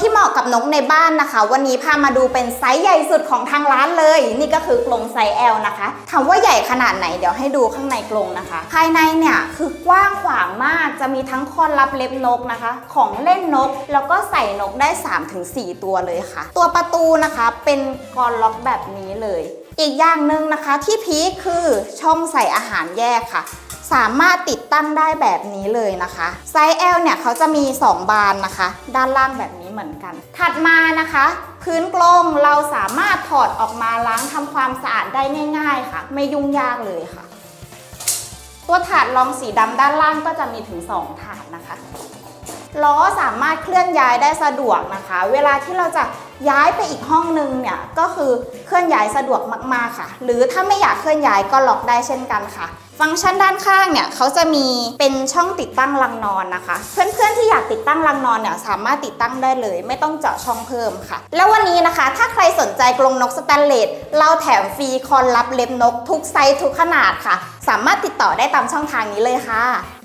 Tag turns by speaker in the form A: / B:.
A: ที่เหมาะกับนกในบ้านนะคะ วันนี้พามาดูเป็นไซส์ใหญ่สุดของทางร้านเลย นี่ก็คือกรงไซส์ L นะคะถามว่าใหญ่ขนาดไหนเดี๋ยวให้ดูข้างในกรงนะคะ ภายในเนี่ยคือกว้างขวางมากจะมีทั้งคอนรับเล็บนกนะคะ ของเล่นนกแล้วก็ใส่นกได้ 3-4 ตัวเลยค่ะ ตัวประตูนะคะเป็นกรล็อกแบบนี้เลย อีกอย่างหนึ่งนะคะที่พีคคือช่องใส่อาหารแยกค่ะสามารถติดตั้งได้แบบนี้เลยนะคะ ไซส์ L เนี่ยเขาจะมี 2 บานนะคะ ด้านล่างแบบ นี้เหมือนกัน ถัดมานะคะ พื้นกรงเราสามารถถอดออกมาล้างทำความสะอาดได้ง่าย ๆ ค่ะ ไม่ยุ่งยากเลยค่ะ ตัวถาดรองสีดำด้านล่างก็จะมีถึง 2 ถาดนะคะล้อสามารถเคลื่อนย้ายได้สะดวกนะคะ เวลาที่เราจะย้ายไปอีกห้องนึงเนี่ยก็คือเคลื่อนย้ายสะดวกมากๆค่ะ หรือถ้าไม่อยากเคลื่อนย้ายก็ล็อกได้เช่นกันค่ะ ฟังก์ชันด้านข้างเนี่ยเขาจะมีเป็นช่องติดตั้งรังนอนนะคะ เพื่อนๆที่อยากติดตั้งรังนอนเนี่ยสามารถติดตั้งได้เลย ไม่ต้องเจาะช่องเพิ่มค่ะ แล้ววันนี้นะคะ ถ้าใครสนใจกรงนกสแตนเลสเราแถมฟรีคอนรับเล็บนก ทุกไซส์ทุกขนาดค่ะ สามารถติดต่อได้ตามช่องทางนี้เลยค่ะ